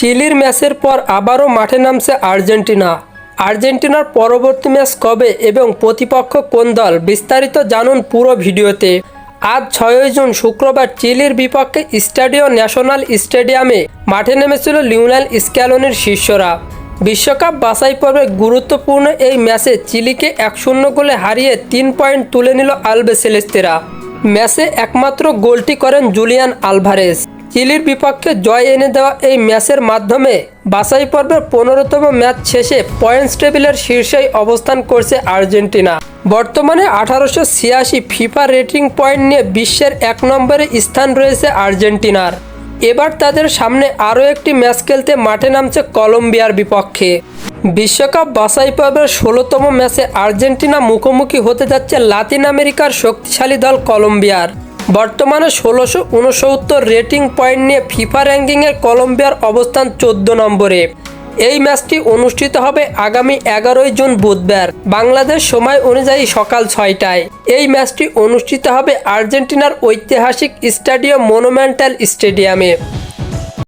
চিলির ম্যাচের পর আবারও মাঠে নামছে আর্জেন্টিনা। আর্জেন্টিনার পরবর্তী ম্যাচ কবে এবং প্রতিপক্ষ কোন দল? বিস্তারিত জানুন পুরো ভিডিওতে। আজ ছয়ই জুন, শুক্রবার চিলির বিপক্ষে স্টাডিও ন্যাশনাল স্টেডিয়ামে মাঠে নেমেছিল লিওনেল স্ক্যালনের শিষ্যরা। বিশ্বকাপ বাছাই পর্বে গুরুত্বপূর্ণ এই ম্যাচে চিলিকে এক শূন্য গোলে হারিয়ে তিন পয়েন্ট তুলে নিল আলবেসেলেস্তেরা ম্যাচে একমাত্র গোলটি করেন জুলিয়ান আলভারেজ। চিলির বিপক্ষে জয় এনে দেওয়া এই ম্যাচের মাধ্যমে বাছাই পর্বের পনেরোতম ম্যাচ শেষে পয়েন্টস টেবিলের শীর্ষেই অবস্থান করছে আর্জেন্টিনা। বর্তমানে আঠারোশো ছিয়াশি ফিফা রেটিং পয়েন্ট নিয়ে বিশ্বের এক নম্বরে স্থান রয়েছে আর্জেন্টিনার। এবার তাদের সামনে আরও একটি ম্যাচ খেলতে মাঠে নামছে কলম্বিয়ার বিপক্ষে। বিশ্বকাপ বাছাই পর্বের ষোলোতম ম্যাচে আর্জেন্টিনা মুখোমুখি হতে যাচ্ছে লাতিন আমেরিকার শক্তিশালী দল কলম্বিয়ার। বর্তমানে ষোলোশো উনসত্তর রেটিং পয়েন্ট নিয়ে ফিফা র্যাঙ্কিংয়ের কলম্বিয়ার অবস্থান চোদ্দ নম্বরে। এই ম্যাচটি অনুষ্ঠিত হবে আগামী এগারোই জুন বুধবার, বাংলাদেশ সময় অনুযায়ী সকাল ছয়টায়। এই ম্যাচটি অনুষ্ঠিত হবে আর্জেন্টিনার ঐতিহাসিক স্টেডিয়াম মনুমেন্টাল স্টেডিয়ামে।